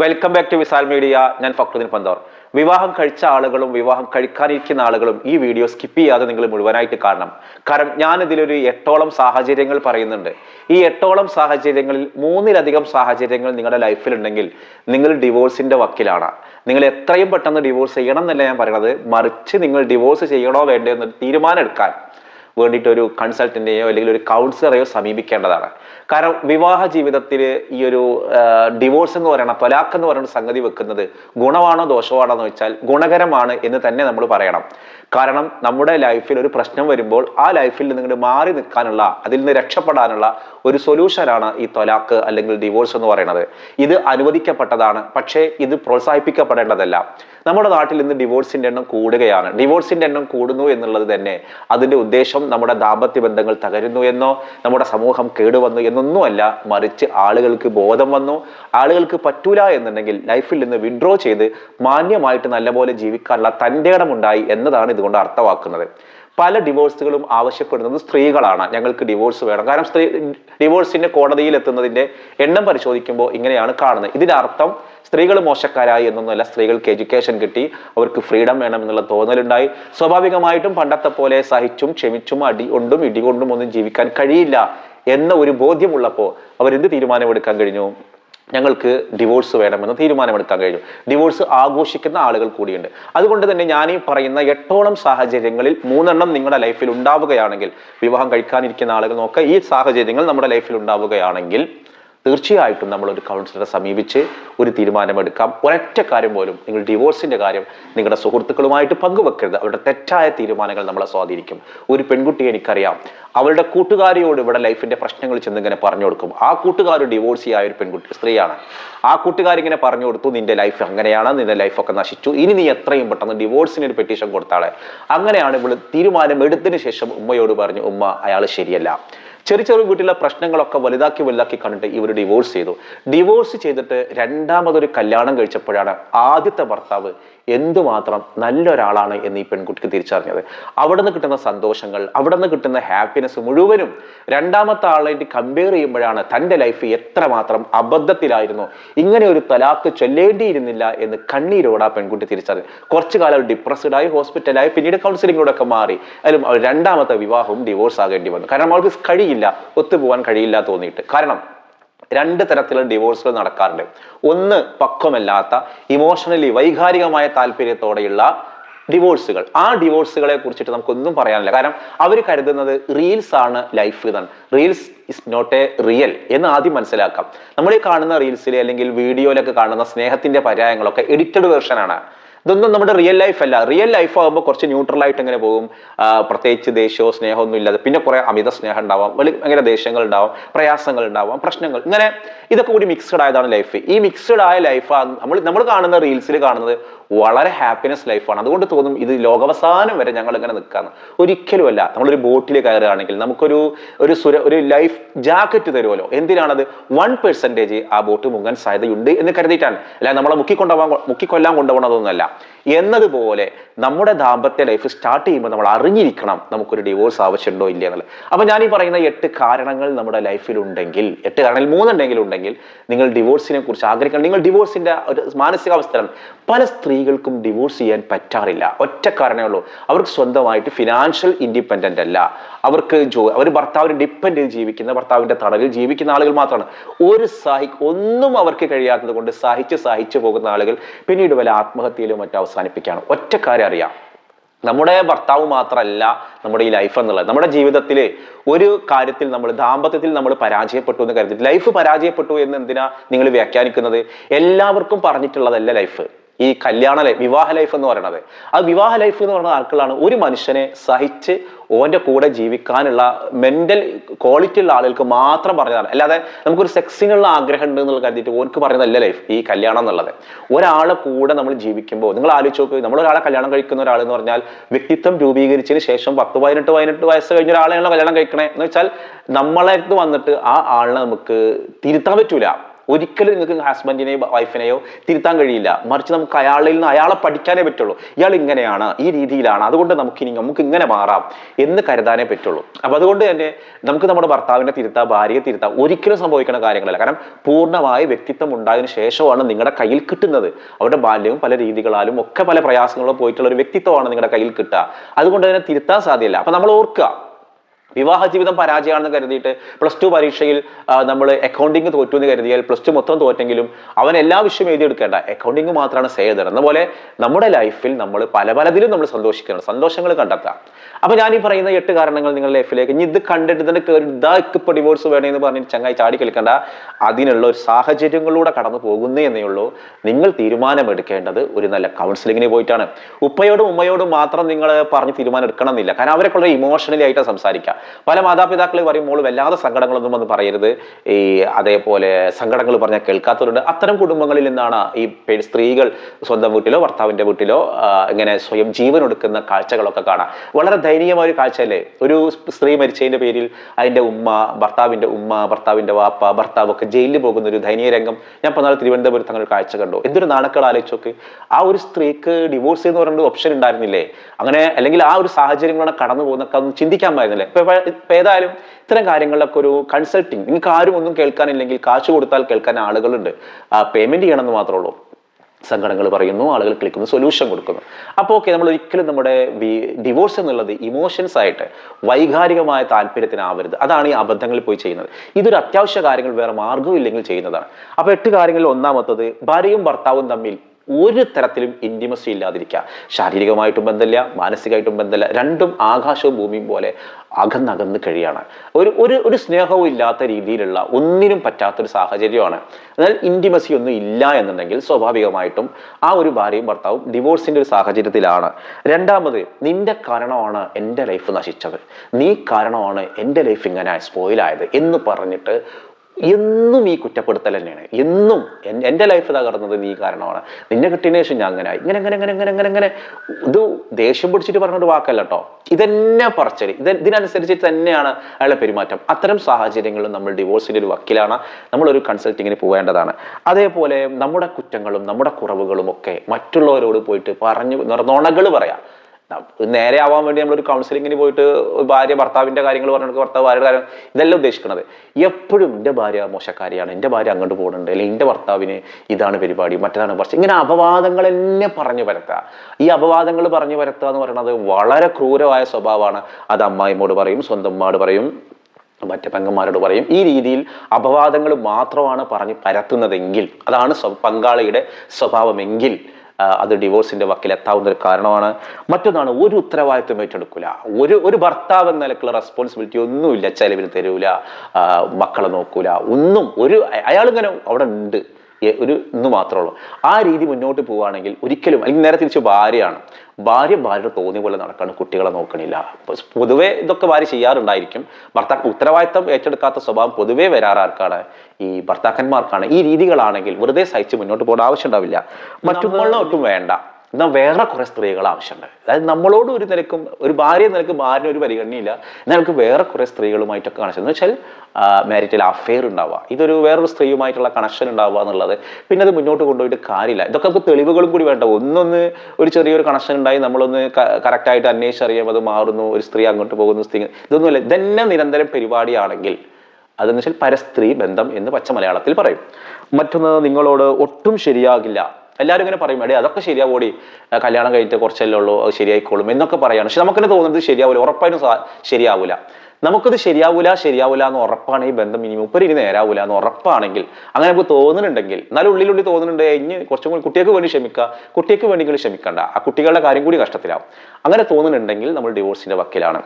Welcome back to Visal media ഞാൻ ഫക്രുദ്ദീൻ പന്തോർ. വിവാഹം കഴിച്ച ആളുകളും വിവാഹം കഴിക്കാനിരിക്കുന്ന ആളുകളും ഈ വീഡിയോ സ്കിപ്പ് ചെയ്യാതെ നിങ്ങൾ മുഴുവനായിട്ട് കാണണം. കാരണം ഞാൻ ഇതിലൊരു എട്ടോളം സാഹചര്യങ്ങൾ പറയുന്നുണ്ട്. ഈ എട്ടോളം സാഹചര്യങ്ങളിൽ മൂന്നിലധികം സാഹചര്യങ്ങൾ നിങ്ങളുടെ ലൈഫിലുണ്ടെങ്കിൽ നിങ്ങൾ ഡിവോഴ്സിന്റെ വക്കിലാണ്. നിങ്ങൾ എത്രയും പെട്ടെന്ന് ഡിവോഴ്സ് ചെയ്യണം എന്നല്ല ഞാൻ പറയുന്നത്. മറിച്ച് നിങ്ങൾ ഡിവോഴ്സ് ചെയ്യണോ വേണ്ടോ എന്ന് തീരുമാനം എടുക്കാൻ വേണ്ടിയിട്ട് ഒരു കൺസൾട്ടന്റിനെയോ അല്ലെങ്കിൽ ഒരു കൗൺസിലറെയോ സമീപിക്കേണ്ടതാണ്. കാരണം വിവാഹ ജീവിതത്തിൽ ഈ ഒരു ഡിവോഴ്സ് എന്ന് പറയുന്ന തൊലാക്ക് എന്ന് പറയുന്ന സംഗതി വെക്കുന്നത് ഗുണമാണോ ദോഷമാണോ എന്ന് വെച്ചാൽ ഗുണകരമാണ് എന്ന് തന്നെ നമ്മൾ പറയണം. കാരണം നമ്മുടെ ലൈഫിൽ ഒരു പ്രശ്നം വരുമ്പോൾ ആ ലൈഫിൽ നിന്ന് മാറി നിൽക്കാനുള്ള അതിൽ നിന്ന് രക്ഷപ്പെടാനുള്ള ഒരു സൊല്യൂഷനാണ് ഈ തൊലാക്ക് അല്ലെങ്കിൽ ഡിവോഴ്സ് എന്ന് പറയുന്നത്. ഇത് അനുവദിക്കപ്പെട്ടതാണ്. പക്ഷേ ഇത് പ്രോത്സാഹിപ്പിക്കപ്പെടേണ്ടതല്ല. നമ്മുടെ നാട്ടിൽ ഇന്ന് ഡിവോഴ്സിന്റെ എണ്ണം കൂടുകയാണ്. ഡിവോഴ്സിന്റെ എണ്ണം കൂടുന്നു എന്നുള്ളത് തന്നെ അതിന്റെ ഉദ്ദേശം നമ്മുടെ ദാമ്പത്യ ബന്ധങ്ങൾ തകരുന്നു എന്നോ നമ്മുടെ സമൂഹം കേടുവന്നു എന്നൊന്നുമല്ല മറിച്ച് ആളുകൾക്ക് ബോധം വന്നു. ആളുകൾക്ക് പറ്റൂല എന്നുണ്ടെങ്കിൽ ലൈഫിൽ നിന്ന് വിഡ്രോ ചെയ്ത് മാന്യമായിട്ട് നല്ലപോലെ ജീവിക്കാനുള്ള തന്റെ ഇടമുണ്ടായി എന്നതാണ് ഇതുകൊണ്ട് അർത്ഥമാക്കുന്നത്. പല ഡിവോഴ്സുകളും ആവശ്യപ്പെടുന്നത് സ്ത്രീകളാണ്. ഞങ്ങൾക്ക് ഡിവോഴ്സ് വേണം. കാരണം സ്ത്രീ ഡിവോഴ്സിന്റെ കോടതിയിൽ എത്തുന്നതിന്റെ എണ്ണം പരിശോധിക്കുമ്പോൾ ഇങ്ങനെയാണ് കാണുന്നത്. ഇതിനർത്ഥം സ്ത്രീകൾ മോശക്കാരായി എന്നൊന്നുമല്ല. സ്ത്രീകൾക്ക് എഡ്യൂക്കേഷൻ കിട്ടി. അവർക്ക് ഫ്രീഡം വേണം എന്നുള്ള തോന്നലുണ്ടായി. സ്വാഭാവികമായിട്ടും പണ്ടത്തെ പോലെ സഹിച്ചും ക്ഷമിച്ചും അടി കൊണ്ടും ഇടി കൊണ്ടും ഒന്നും ജീവിക്കാൻ കഴിയില്ല എന്ന ഒരു ബോധ്യമുള്ളപ്പോൾ അവരെന്ത് തീരുമാനമെടുക്കാൻ കഴിഞ്ഞു? ഞങ്ങൾക്ക് ഡിവോഴ്സ് വേണമെന്ന് തീരുമാനമെടുക്കാൻ കഴിഞ്ഞു. ഡിവോഴ്സ് ആഘോഷിക്കുന്ന ആളുകൾ കൂടിയുണ്ട്. അതുകൊണ്ട് തന്നെ ഞാൻ ഈ പറയുന്ന എട്ടോളം സാഹചര്യങ്ങളിൽ മൂന്നെണ്ണം നിങ്ങളുടെ ലൈഫിൽ ഉണ്ടാവുകയാണെങ്കിൽ വിവാഹം കഴിക്കാനിരിക്കുന്ന ആളുകൾ നോക്കുക ഈ സാഹചര്യങ്ങൾ നമ്മുടെ ലൈഫിൽ ഉണ്ടാവുകയാണെങ്കിൽ തീർച്ചയായിട്ടും നമ്മൾ ഒരു കൗൺസിലറെ സമീപിച്ച് ഒരു തീരുമാനമെടുക്കാം. ഒരൊറ്റ കാര്യം പോലും നിങ്ങൾ ഡിവോഴ്സിന്റെ കാര്യം നിങ്ങളുടെ സുഹൃത്തുക്കളുമായിട്ട് പങ്കുവെക്കരുത്. അവരുടെ തെറ്റായ തീരുമാനങ്ങൾ നമ്മളെ സ്വാധീനിക്കും. ഒരു പെൺകുട്ടിയെ എനിക്കറിയാം. അവളുടെ കൂട്ടുകാരിയോട് ഇവിടെ ലൈഫിന്റെ പ്രശ്നങ്ങൾ ചെന്നിങ്ങനെ പറഞ്ഞു കൊടുക്കും. ആ കൂട്ടുകാർ ഡിവോഴ്സിയായ ഒരു പെൺകുട്ടി സ്ത്രീയാണ്. ആ കൂട്ടുകാരിങ്ങനെ പറഞ്ഞു കൊടുത്തു നിന്റെ ലൈഫ് അങ്ങനെയാണ് നിന്റെ ലൈഫൊക്കെ നശിച്ചു. ഇനി നീ എത്രയും പെട്ടെന്ന് ഡിവോഴ്സിന് ഒരു പെറ്റീഷൻ കൊടുത്താളെ. അങ്ങനെയാണ് ഇവൾ തീരുമാനം എടുത്തതിന് ശേഷം ഉമ്മയോട് പറഞ്ഞു ഉമ്മ അയാൾ ശരിയല്ല. ചെറിയ ചെറിയ വീട്ടിലെ പ്രശ്നങ്ങളൊക്കെ വലുതാക്കി വലുതാക്കി കണ്ടിട്ട് ഇവർ ഡിവോഴ്സ് ചെയ്തു. ഡിവോഴ്സ് ചെയ്തിട്ട് രണ്ടാമതൊരു കല്യാണം കഴിച്ചപ്പോഴാണ് ആദ്യത്തെ ഭർത്താവ് എന്തുമാത്രം നല്ലൊരാളാണ് എന്ന് ഈ പെൺകുട്ടിക്ക് തിരിച്ചറിഞ്ഞത്. അവിടെ നിന്ന് കിട്ടുന്ന സന്തോഷങ്ങൾ അവിടെ നിന്ന് കിട്ടുന്ന ഹാപ്പിനെസ് മുഴുവനും രണ്ടാമത്തെ ആളായിട്ട് കമ്പയർ ചെയ്യുമ്പോഴാണ് തന്റെ ലൈഫ് എത്രമാത്രം അബദ്ധത്തിലായിരുന്നു. ഇങ്ങനെ ഒരു തലാക്ക് ചൊല്ലേണ്ടിയിരുന്നില്ല എന്ന് കണ്ണീരോട് ആ പെൺകുട്ടി തിരിച്ചറിഞ്ഞു. കുറച്ചു കാലം ഡിപ്രസ്ഡായി ഹോസ്പിറ്റലായി പിന്നീട് കൗൺസിലിങ്ങിലൂടെ മാറി. അതിലും രണ്ടാമത്തെ വിവാഹവും ഡിവോഴ്സ് ആകേണ്ടി വന്നു. കാരണം അവൾക്ക് കഴിയില്ല ഒത്തുപോകാൻ കഴിയില്ല തോന്നിയിട്ട്. കാരണം രണ്ട് തരത്തിലുള്ള ഡിവോഴ്സുകൾ നടക്കാറുണ്ട്. ഒന്ന് പക്വമല്ലാത്ത ഇമോഷണലി വൈകാരികമായ താല്പര്യത്തോടെയുള്ള ഡിവോഴ്സുകൾ ആ ഡിവോഴ്സുകളെ കുറിച്ചിട്ട് നമുക്കൊന്നും പറയാനില്ല. കാരണം അവർ കരുതുന്നത് റീൽസ് ആണ് ലൈഫ് എന്നാണ് reels is not a real എന്ന് ആദ്യം മനസ്സിലാക്കാം. നമ്മൾ ഈ കാണുന്ന റീൽസിലെ അല്ലെങ്കിൽ വീഡിയോയിലൊക്കെ കാണുന്ന സ്നേഹത്തിന്റെ പര്യായങ്ങളൊക്കെ എഡിറ്റഡ് വേർഷനാണ് ഇതൊന്നും നമ്മുടെ റിയൽ ലൈഫ് അല്ല. റിയൽ ലൈഫ് ആകുമ്പോൾ കുറച്ച് ന്യൂട്രൽ ആയിട്ട് ഇങ്ങനെ പോകും? പ്രത്യേകിച്ച് ദേഷ്യമോ സ്നേഹമൊന്നും ഇല്ലാതെ. പിന്നെ കുറെ അമിത സ്നേഹം ഉണ്ടാവാം. ഭയങ്കര ദേഷ്യങ്ങൾ ഉണ്ടാവാം. പ്രയാസങ്ങൾ ഉണ്ടാവാം. പ്രശ്നങ്ങൾ. ഇങ്ങനെ ഇതൊക്കെ കൂടി മിക്സ്ഡ് ആയതാണ് ലൈഫ് ഈ മിക്സ്ഡ് ആയ ലൈഫ് നമ്മൾ നമ്മൾ കാണുന്ന റീൽസിൽ കാണുന്നത് വളരെ ഹാപ്പിനെസ് ലൈഫാണ് അതുകൊണ്ട് തോന്നും ഇത് ലോകാവസാനം വരെ ഞങ്ങൾ ഇങ്ങനെ നിൽക്കാന്ന് ഒരിക്കലുമല്ല നമ്മളൊരു ബോട്ടിൽ കയറുകയാണെങ്കിൽ നമുക്കൊരു ഒരു സുര ഒരു ലൈഫ് ജാക്കറ്റ് തരുമല്ലോ. എന്തിനാണത്? വൺ പെർസെന്റേജ് ആ ബോട്ട് മുങ്ങാൻ സാധ്യതയുണ്ട് എന്ന് കരുതിയിട്ടാണ്. അല്ല നമ്മളെ മുക്കിക്കൊണ്ടുപോകാൻ മുക്കിക്കൊല്ലാൻ കൊണ്ടുപോകണതൊന്നുമല്ല എന്നതുപോലെ നമ്മുടെ ദാമ്പത്യ ലൈഫ് സ്റ്റാർട്ട് ചെയ്യുമ്പോൾ നമ്മൾ അറിഞ്ഞിരിക്കണം നമുക്കൊരു ഡിവോഴ്സ് ആവശ്യമുണ്ടോ ഇല്ല എന്നുള്ളത് അപ്പം ഞാൻ ഈ പറയുന്ന എട്ട് കാരണങ്ങൾ നമ്മുടെ ലൈഫിൽ ഉണ്ടെങ്കിൽ എട്ട് കാരണങ്ങൾ മൂന്നുണ്ടെങ്കിലും ഉണ്ടെങ്കിൽ നിങ്ങൾ ഡിവോഴ്സിനെ കുറിച്ച് ആഗ്രഹിക്കണം. നിങ്ങൾ ഡിവോഴ്സിന്റെ ഒരു മാനസികാവസ്ഥയാണ്. പല സ്ത്രീകൾക്കും ഡിവോഴ്സ് ചെയ്യാൻ പറ്റാറില്ല. ഒറ്റ കാരണമേ ഉള്ളൂ. അവർക്ക് സ്വന്തമായിട്ട് ഫിനാൻഷ്യൽ ഇൻഡിപെൻഡന്റ് അല്ല. അവർക്ക് ജോ അവർ ഭർത്താവിന് ഡിപ്പെൻഡ് ചെയ്ത് ജീവിക്കുന്ന ഭർത്താവിന്റെ തടവിൽ ജീവിക്കുന്ന ആളുകൾ മാത്രമാണ്. ഒരു സാഹി ഒന്നും അവർക്ക് കഴിയാത്തത് കൊണ്ട് സഹിച്ച് സഹിച്ചു പോകുന്ന ആളുകൾ പിന്നീട് വല്ല ആത്മഹത്യയിലും മറ്റും അവസാനിപ്പിക്കുകയാണ്. ഒറ്റ കാര്യം അറിയാം. നമ്മുടെ ഭർത്താവ് മാത്രമല്ല നമ്മുടെ ഈ ലൈഫ് എന്നുള്ളത്. നമ്മുടെ ജീവിതത്തിൽ ഒരു കാര്യത്തിൽ നമ്മൾ ദാമ്പത്യത്തിൽ നമ്മൾ പരാജയപ്പെട്ടു എന്ന് കരുതി ലൈഫ് പരാജയപ്പെട്ടു എന്ന് എന്തിനാ നിങ്ങൾ വ്യാഖ്യാനിക്കുന്നത്? എല്ലാവർക്കും പറഞ്ഞിട്ടുള്ളതല്ല ലൈഫ് ഈ കല്യാണ ലൈഫ് വിവാഹ ലൈഫ് എന്ന് പറയുന്നത്. ആ വിവാഹ ലൈഫ് എന്ന് പറയുന്ന ആൾക്കാരാണ് ഒരു മനുഷ്യനെ സഹിച്ച് ഓന്റെ കൂടെ ജീവിക്കാനുള്ള മെന്റൽ ക്വാളിറ്റി ഉള്ള ആളുകൾക്ക് മാത്രം പറഞ്ഞതാണ്. അല്ലാതെ നമുക്കൊരു സെക്സിനുള്ള ആഗ്രഹം ഉണ്ട് എന്നുള്ള കരുതിയിട്ട് ഓർക്ക് പറയുന്നതല്ല ലൈഫ് ഈ കല്യാണം എന്നുള്ളത്. ഒരാളെ കൂടെ നമ്മൾ ജീവിക്കുമ്പോൾ നിങ്ങൾ ആലോചിച്ച് നോക്ക് നമ്മളൊരാളെ കല്യാണം കഴിക്കുന്ന ഒരാൾ എന്ന് പറഞ്ഞാൽ വ്യക്തിത്വം രൂപീകരിച്ചതിന് ശേഷം പത്ത് പതിനെട്ട് പതിനെട്ട് വയസ്സ് കഴിഞ്ഞ ഒരാളെയാണ് കല്യാണം കഴിക്കണേ. എന്ന് വെച്ചാൽ നമ്മളെ അടുത്ത് വന്നിട്ട് ആ ആളിനെ നമുക്ക് തിരുത്താൻ പറ്റൂല. ഒരിക്കലും നിങ്ങൾക്ക് ഹസ്ബൻഡിനെയോ വൈഫിനെയോ തിരുത്താൻ കഴിയില്ല. മറിച്ച് നമുക്ക് അയാളിൽ നിന്ന് അയാളെ പഠിക്കാനേ പറ്റുള്ളൂ. ഇയാൾ ഇങ്ങനെയാണ് ഈ രീതിയിലാണ്. അതുകൊണ്ട് നമുക്ക് ഇനി നമുക്ക് ഇങ്ങനെ മാറാം എന്ന് കരുതാനേ പറ്റുള്ളൂ. അപ്പൊ അതുകൊണ്ട് തന്നെ നമുക്ക് നമ്മുടെ ഭർത്താവിനെ തിരുത്താം ഭാര്യയെ തിരുത്താം. ഒരിക്കലും സംഭവിക്കുന്ന കാര്യങ്ങളല്ല. കാരണം പൂർണമായ വ്യക്തിത്വം ഉണ്ടായതിന് ശേഷമാണ് നിങ്ങളുടെ കയ്യിൽ കിട്ടുന്നത്. അവരുടെ ബാല്യവും പല രീതികളാലും ഒക്കെ പല പ്രയാസങ്ങളും പോയിട്ടുള്ള ഒരു വ്യക്തിത്വമാണ് നിങ്ങളുടെ കയ്യിൽ കിട്ടുക. അതുകൊണ്ട് തന്നെ തിരുത്താൻ സാധ്യമല്ല. അപ്പൊ നമ്മൾ ഓർക്കുക വിവാഹ ജീവിതം പരാജയമാണെന്ന് കരുതിയിട്ട് പ്ലസ് ടു പരീക്ഷയിൽ നമ്മൾ അക്കൗണ്ടിങ് തോറ്റു എന്ന് കരുതിയാൽ പ്ലസ് ടു മൊത്തം തോറ്റെങ്കിലും അവൻ എല്ലാ വിഷയം എഴുതിയെടുക്കേണ്ട. അക്കൗണ്ടിങ് മാത്രമാണ് സേവ് എന്ന പോലെ നമ്മുടെ ലൈഫിൽ നമ്മൾ പല പലതിലും നമ്മൾ സന്തോഷിക്കണം. സന്തോഷങ്ങൾ കണ്ടെത്താം. അപ്പൊ ഞാൻ ഈ പറയുന്ന എട്ട് കാരണങ്ങൾ നിങ്ങളുടെ ലൈഫിലേക്ക് ഇനി ഇത് കണ്ടിട്ട് തന്നെ ഇതാക്ക് ഇപ്പൊ ഡിവോഴ്സ് വേണമെന്ന് പറഞ്ഞിട്ട് ചങ്ങായി ചാടി കളിക്കണ്ട. അതിനുള്ള ഒരു സാഹചര്യങ്ങളിലൂടെ കടന്നു പോകുന്നേ എന്നേ ഉള്ളൂ. നിങ്ങൾ തീരുമാനമെടുക്കേണ്ടത് ഒരു നല്ല കൗൺസിലിങ്ങിന് പോയിട്ടാണ്. ഉപ്പയോടും ഉമ്മയോടും മാത്രം നിങ്ങൾ പറഞ്ഞ് തീരുമാനം എടുക്കണം എന്നില്ല കാരണം അവരൊക്കെ ഇമോഷണലി ആയിട്ട് സംസാരിക്കുക. പല മാതാപിതാക്കൾ പറയുമ്പോൾ വല്ലാതെ സങ്കടങ്ങളൊന്നും വന്ന് പറയരുത്. ഈ അതേപോലെ സങ്കടങ്ങൾ പറഞ്ഞാൽ കേൾക്കാത്തവരുണ്ട്. അത്തരം കുടുംബങ്ങളിൽ നിന്നാണ് ഈ സ്ത്രീകൾ സ്വന്തം വീട്ടിലോ ഭർത്താവിന്റെ വീട്ടിലോ ഇങ്ങനെ സ്വയം ജീവൻ എടുക്കുന്ന കാഴ്ചകളൊക്കെ കാണാം. വളരെ ദയനീയമായ ഒരു കാഴ്ചയല്ലേ? ഒരു സ്ത്രീ മരിച്ചതിന്റെ പേരിൽ അതിന്റെ ഉമ്മ ഭർത്താവിന്റെ ഉമ്മ ഭർത്താവിന്റെ വാപ്പ ഭർത്താവൊക്കെ ജയിലിൽ പോകുന്ന ഒരു ദയനീയ രംഗം ഞാൻ നാളെ തിരുവനന്തപുരത്ത് അങ്ങനെ ഒരു കാഴ്ച കണ്ടു. എന്തൊരു നാണക്കേട് ആലോചിച്ചോക്ക് ആ ഒരു സ്ത്രീക്ക് ഡിവോഴ്സ് എന്ന് പറയുന്നത് ഓപ്ഷൻ ഉണ്ടായിരുന്നില്ലേ? അങ്ങനെ അല്ലെങ്കിൽ ആ ഒരു സാഹചര്യങ്ങളാണ് കടന്നു പോകുന്നൊക്കെ ഒന്ന് ചിന്തിക്കാൻ പായിരുന്നില്ലേ ഇപ്പൊ ഏതായാലും ഇത്തരം കാര്യങ്ങളിലൊക്കെ ഒരു കൺസൾട്ടിങ് നിങ്ങൾക്ക് ആരും ഒന്നും കേൾക്കാനില്ലെങ്കിൽ കാശ് കൊടുത്താൽ കേൾക്കാൻ ആളുകളുണ്ട്. പേയ്മെന്റ് ചെയ്യണമെന്ന് മാത്രമേ ഉള്ളൂ. സങ്കടങ്ങൾ പറയുന്നു ആളുകൾ ക്ലിക്കുന്നു സൊല്യൂഷൻ കൊടുക്കുന്നു. അപ്പോൾ ഓക്കെ നമ്മൾ ഒരിക്കലും നമ്മുടെ ഡിവോഴ്സ് എന്നുള്ളത് ഇമോഷൻസ് ആയിട്ട് വൈകാരികമായ താല്പര്യത്തിനാവരുത് അതാണ് ഈ അബദ്ധങ്ങളിൽ പോയി ചെയ്യുന്നത്. ഇതൊരു അത്യാവശ്യ കാര്യങ്ങൾ വേറെ മാർഗവും ഇല്ലെങ്കിൽ ചെയ്യുന്നതാണ്. അപ്പോൾ എട്ട് കാര്യങ്ങളിൽ ഒന്നാമത്തത് ഭാര്യയും ഭർത്താവും തമ്മിൽ ഒരു തരത്തിലും ഇന്റിമസി ഇല്ലാതിരിക്കുക. ശാരീരികമായിട്ടും ബന്ധമില്ല മാനസികമായിട്ടും ബന്ധമില്ല. രണ്ടും ആകാശവും ഭൂമിയും പോലെ അകന്നകന്ന് കഴിയാണ്. ഒരു ഒരു ഒരു സ്നേഹവും ഇല്ലാത്ത രീതിയിലുള്ള ഒന്നിനും പറ്റാത്തൊരു സാഹചര്യമാണ്. എന്നാൽ ഇന്റിമസി ഒന്നും ഇല്ല എന്നുണ്ടെങ്കിൽ സ്വാഭാവികമായിട്ടും ആ ഒരു ഭാര്യയും ഭർത്താവും ഡിവോഴ്സിന്റെ ഒരു സാഹചര്യത്തിലാണ്. രണ്ടാമത് നിന്റെ കാരണമാണ് എന്റെ ലൈഫ് നശിച്ചത്. നീ കാരണമാണ് എന്റെ ലൈഫ് ഇങ്ങനെ സ്പോയിലായത് എന്ന് പറഞ്ഞിട്ട് എന്നും ഈ കുറ്റപ്പെടുത്തൽ തന്നെയാണ്. എന്നും എന്റെ ലൈഫ് തകർന്നത് നീ കാരണമാണ്. നിന്നെ കിട്ടിയതിന് ശേഷം ഞാൻ അങ്ങനെ ഇങ്ങനെ അങ്ങനെ അങ്ങനെ അങ്ങനെ അങ്ങനെ ഇത് ദേഷ്യം പിടിച്ചിട്ട് പറഞ്ഞൊരു വാക്കല്ല കേട്ടോ ഇതെന്നെ പറച്ചൽ. ഇത് ഇതിനനുസരിച്ച് തന്നെയാണ് അയാളുടെ പെരുമാറ്റം. അത്തരം സാഹചര്യങ്ങളും നമ്മൾ ഡിവോഴ്സിന്റെ ഒരു വക്കീലാണ്. നമ്മളൊരു കൺസൾട്ടിങ്ങിന് പോകേണ്ടതാണ് അതേപോലെ നമ്മുടെ കുറ്റങ്ങളും നമ്മുടെ കുറവുകളും ഒക്കെ മറ്റുള്ളവരോട് പോയിട്ട് പറഞ്ഞു നുണകൾ പറയാം. നേരെ ആവാൻ വേണ്ടി നമ്മൾ ഒരു കൗൺസിലിങ്ങിന് പോയിട്ട് ഭാര്യ ഭർത്താവിന്റെ കാര്യങ്ങൾ പറഞ്ഞിട്ട് ഭർത്താവ് ഭാര്യയുടെ കാര്യം ഇതെല്ലാം ഉദ്ദേശിക്കുന്നത് എപ്പോഴും എന്റെ ഭാര്യ മോശക്കാരിയാണ് എന്റെ ഭാര്യ അങ്ങോട്ട് പോകുന്നുണ്ട് അല്ലെങ്കിൽ എന്റെ ഭർത്താവിന് ഇതാണ് പരിപാടി മറ്റേതാണ് പക്ഷേ ഇങ്ങനെ അപവാദങ്ങൾ തന്നെ പറഞ്ഞു പരത്തുക. ഈ അപവാദങ്ങൾ പറഞ്ഞു പരത്തുക എന്ന് പറയുന്നത് വളരെ ക്രൂരമായ സ്വഭാവമാണ്. അത് അമ്മായിമ്മോട് പറയും സ്വന്തം ഉമ്മയോട് പറയും മറ്റ് പെങ്ങന്മാരോട് പറയും. ഈ രീതിയിൽ അപവാദങ്ങൾ മാത്രമാണ് പറഞ്ഞ് പരത്തുന്നതെങ്കിൽ അതാണ് പങ്കാളിയുടെ സ്വഭാവമെങ്കിൽ അത് ഡിവോഴ്സിന്റെ വക്കിലെത്താവുന്ന ഒരു കാരണമാണ്. മറ്റൊന്നാണ് ഒരു ഉത്തരവാദിത്വം ഏറ്റെടുക്കില്ല ഒരു ഒരു ഭർത്താവ് എന്ന നിലക്കുള്ള റെസ്പോൺസിബിലിറ്റി ഒന്നുമില്ല ചെലവിന് തരൂല മക്കളെ നോക്കൂല. ഒന്നും ഒരു അയാളിങ്ങനെ അവിടെ ഉണ്ട്. ഒരു ഇന്ന് മാത്രമേ ഉള്ളൂ. ആ രീതി മുന്നോട്ട് പോവുകയാണെങ്കിൽ ഒരിക്കലും അല്ലെങ്കിൽ നേരെ തിരിച്ച് ഭാര്യയാണ്. ഭാര്യ ഭാര്യയുടെ തോന്നിയ പോലെ നടക്കാണ് കുട്ടികളെ നോക്കണില്ല. പൊതുവേ ഇതൊക്കെ ഭാര്യ ചെയ്യാറുണ്ടായിരിക്കും. ഭർത്താക്കൾ ഉത്തരവാദിത്തം ഏറ്റെടുക്കാത്ത സ്വഭാവം പൊതുവെ വരാറാർക്കാണ് ഈ ഭർത്താക്കന്മാർക്കാണ്. ഈ രീതികളാണെങ്കിൽ വെറുതെ സഹിച്ച് മുന്നോട്ട് പോകേണ്ട ആവശ്യം ഉണ്ടാവില്ല. മറ്റുള്ള ഒട്ടും വേണ്ട. എന്നാൽ വേറെ കുറെ സ്ത്രീകൾ ആവശ്യമുണ്ട് അതായത് നമ്മളോട് ഒരു നിലക്കും ഒരു ഭാര്യ നിലയ്ക്ക് ഭാര്യന് ഒരു പരിഗണനയില്ല. എന്നാൽ നമുക്ക് വേറെ കുറെ സ്ത്രീകളുമായിട്ടൊക്കെ കണക്ഷൻ എന്ന് വെച്ചാൽ മാരിറ്റൽ അഫെയർ ഉണ്ടാവുക. ഇതൊരു വേറൊരു സ്ത്രീയുമായിട്ടുള്ള കണക്ഷൻ ഉണ്ടാവുക എന്നുള്ളത്. പിന്നെ അത് മുന്നോട്ട് കൊണ്ടുപോയിട്ട് കാര്യമില്ല. ഇതൊക്കെ നമുക്ക് തെളിവുകളും കൂടി വേണ്ട. ഒന്നൊന്ന് ഒരു ചെറിയൊരു കണക്ഷൻ ഉണ്ടായി നമ്മളൊന്ന് കറക്റ്റായിട്ട് അന്വേഷിച്ചറിയാം അത് മാറുന്നു ഒരു സ്ത്രീ അങ്ങോട്ട് പോകുന്നു സ്ത്രീ ഇതൊന്നുമല്ല. ഇതന്നെ നിരന്തരം പരിപാടിയാണെങ്കിൽ അതെന്ന് വെച്ചാൽ പരസ്ത്രീ ബന്ധം എന്ന് പച്ച മലയാളത്തിൽ പറയും. മറ്റൊന്ന് നിങ്ങളോട് ഒട്ടും ശരിയാകില്ല. എല്ലാവരും ഇങ്ങനെ പറയും എടേ അതൊക്കെ ശരിയാവോടി. കല്യാണം കഴിഞ്ഞിട്ട് കുറച്ചല്ലേ ഉള്ളൂ അത് ശരിയായിക്കോളും എന്നൊക്കെ പറയാണ്. പക്ഷെ നമുക്കെന്നെ തോന്നുന്നത് ശരിയാവില്ല ഉറപ്പായിട്ടും ശരിയാവില്ല നമുക്കത് ശരിയാവൂല ശരിയാവൂല എന്ന് ഉറപ്പാണ് ഈ ബന്ധം ഇനി മുപ്പര് ഇനി നേരാവൂല എന്ന് ഉറപ്പാണെങ്കിൽ. അങ്ങനെ നമുക്ക് തോന്നുന്നുണ്ടെങ്കിൽ എന്നാലും ഉള്ളിലുള്ളിൽ തോന്നുന്നുണ്ട് ഇനി കുറച്ചും കൂടി കുട്ടികൾക്ക് വേണ്ടി ക്ഷമിക്കുക കുട്ടിക്ക് വേണ്ടിയെങ്കിലും ക്ഷമിക്കണ്ട. ആ കുട്ടികളുടെ കാര്യം കൂടി കഷ്ടത്തിലാവും. അങ്ങനെ തോന്നുന്നുണ്ടെങ്കിൽ നമ്മൾ ഡിവോഴ്സിന്റെ വക്കിലാണ്.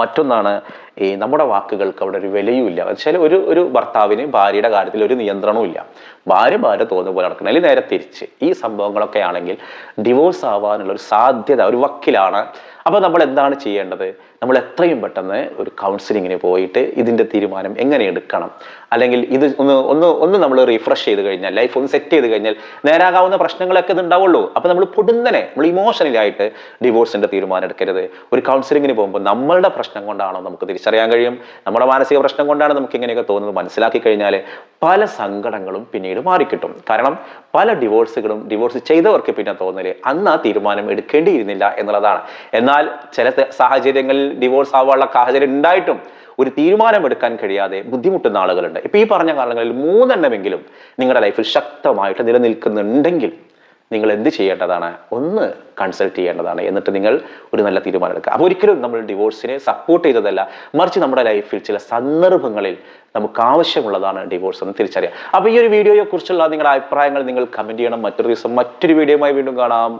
മറ്റൊന്നാണ് ഈ നമ്മുടെ വാക്കുകൾക്ക് അവിടെ ഒരു വിലയുമില്ല. വെച്ചാൽ ഒരു ഒരു ഭർത്താവിന് ഭാര്യയുടെ കാര്യത്തിൽ ഒരു നിയന്ത്രണവും ഇല്ല ഭാര്യ ഭാര്യ തോന്നുന്ന പോലെ നടക്കണം. അല്ലെങ്കിൽ നേരെ തിരിച്ച്. ഈ സംഭവങ്ങളൊക്കെ ആണെങ്കിൽ ഡിവോഴ്സ് ആവാനുള്ള ഒരു സാധ്യത ഒരു വക്കിലാണ്. അപ്പോൾ നമ്മൾ എന്താണ് ചെയ്യേണ്ടത്? നമ്മൾ എത്രയും പെട്ടെന്ന് ഒരു കൗൺസിലിങ്ങിന് പോയിട്ട് ഇതിന്റെ തീരുമാനം എങ്ങനെ എടുക്കണം? അല്ലെങ്കിൽ ഇത് ഒന്ന് ഒന്ന് ഒന്ന് നമ്മൾ റിഫ്രഷ് ചെയ്ത് കഴിഞ്ഞാൽ ലൈഫ് ഒന്ന് സെറ്റ് ചെയ്ത് കഴിഞ്ഞാൽ നേരാകാവുന്ന പ്രശ്നങ്ങളൊക്കെ ഇത് ഉണ്ടാവുള്ളൂ. അപ്പോൾ നമ്മൾ പൊടുന്നനെ നമ്മൾ ഇമോഷണലായിട്ട് ഡിവോഴ്സിന്റെ തീരുമാനം എടുക്കരുത്. ഒരു കൗൺസിലിങ്ങിന് പോകുമ്പോൾ നമ്മളുടെ പ്രശ്നം കൊണ്ടാണോ നമുക്ക് തിരിച്ച് തിരിച്ചറിയാൻ കഴിയും. നമ്മുടെ മാനസിക പ്രശ്നം കൊണ്ടാണ് നമുക്ക് ഇങ്ങനെയൊക്കെ തോന്നുന്നത്. മനസ്സിലാക്കി കഴിഞ്ഞാൽ പല സങ്കടങ്ങളും പിന്നീട് മാറിക്കിട്ടും. കാരണം പല ഡിവോഴ്സുകളും ഡിവോഴ്സ് ചെയ്തവർക്ക് പിന്നെ തോന്നൽ അന്ന് ആ തീരുമാനം എടുക്കേണ്ടിയിരുന്നില്ല എന്നുള്ളതാണ്. എന്നാൽ ചില സാഹചര്യങ്ങളിൽ ഡിവോഴ്സ് ആവാനുള്ള സാഹചര്യം ഉണ്ടായിട്ടും ഒരു തീരുമാനമെടുക്കാൻ കഴിയാതെ ബുദ്ധിമുട്ടുന്ന ആളുകളുണ്ട്. ഇപ്പൊ ഈ പറഞ്ഞ കാലങ്ങളിൽ മൂന്നെണ്ണമെങ്കിലും നിങ്ങളുടെ ലൈഫിൽ ശക്തമായിട്ട് നിലനിൽക്കുന്നുണ്ടെങ്കിൽ നിങ്ങൾ എന്ത് ചെയ്യേണ്ടതാണ്? ഒന്ന് കൺസൾട്ട് ചെയ്യേണ്ടതാണ് എന്നിട്ട് നിങ്ങൾ ഒരു നല്ല തീരുമാനം എടുക്കുക അപ്പോൾ ഒരിക്കലും നമ്മൾ ഡിവോഴ്സിനെ സപ്പോർട്ട് ചെയ്തതല്ല മറിച്ച് നമ്മുടെ ലൈഫിൽ ചില സന്ദർഭങ്ങളിൽ നമുക്ക് ആവശ്യമുള്ളതാണ് ഡിവോഴ്സ് എന്ന് തിരിച്ചറിയാം അപ്പോൾ ഈ ഒരു വീഡിയോയെക്കുറിച്ചുള്ള നിങ്ങളുടെ അഭിപ്രായങ്ങൾ നിങ്ങൾ കമന്റ് ചെയ്യണം. മറ്റൊരു ദിവസം മറ്റൊരു വീഡിയോയുമായി വീണ്ടും കാണാം.